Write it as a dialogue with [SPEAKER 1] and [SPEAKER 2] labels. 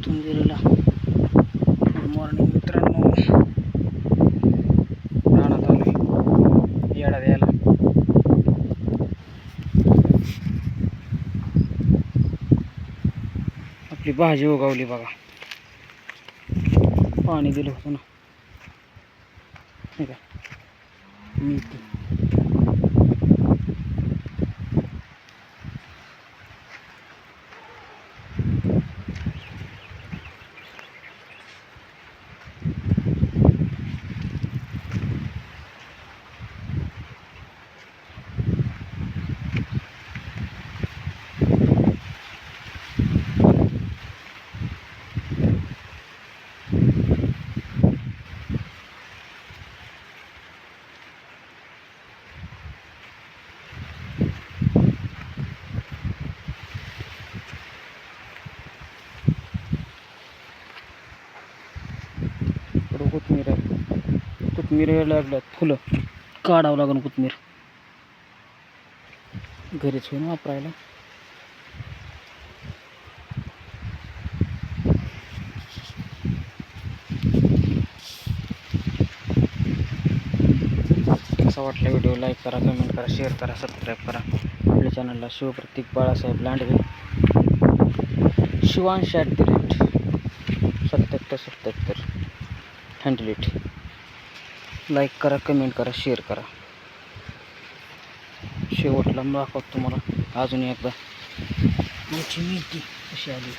[SPEAKER 1] तुंजिरीला good morning मित्रांनो रानात आलोय येडा द्यायला आपली भाजी उगवली बघा पाणी दिलं होतं ना हे का मेथी इकडं कोथमीर आहे. कोथमीर लागल्यात फुलं काढावं लागेल कोथमीर. घरीच होईन वापरायला. कसा वाटला व्हिडिओ? लाईक करा कमेंट करा शेअर करा सबस्क्राईब करा. आपल्या चॅनलला Shivprateek Balasaheb Landge. Shivansh at the rate सत्याहत्तर सत्याहत्तर. हँडल इट लाईक करा कमेंट करा शेअर करा. शेवटला दाखवतो तुम्हाला. अजून एकदा. मोठी मिळती. अशी आली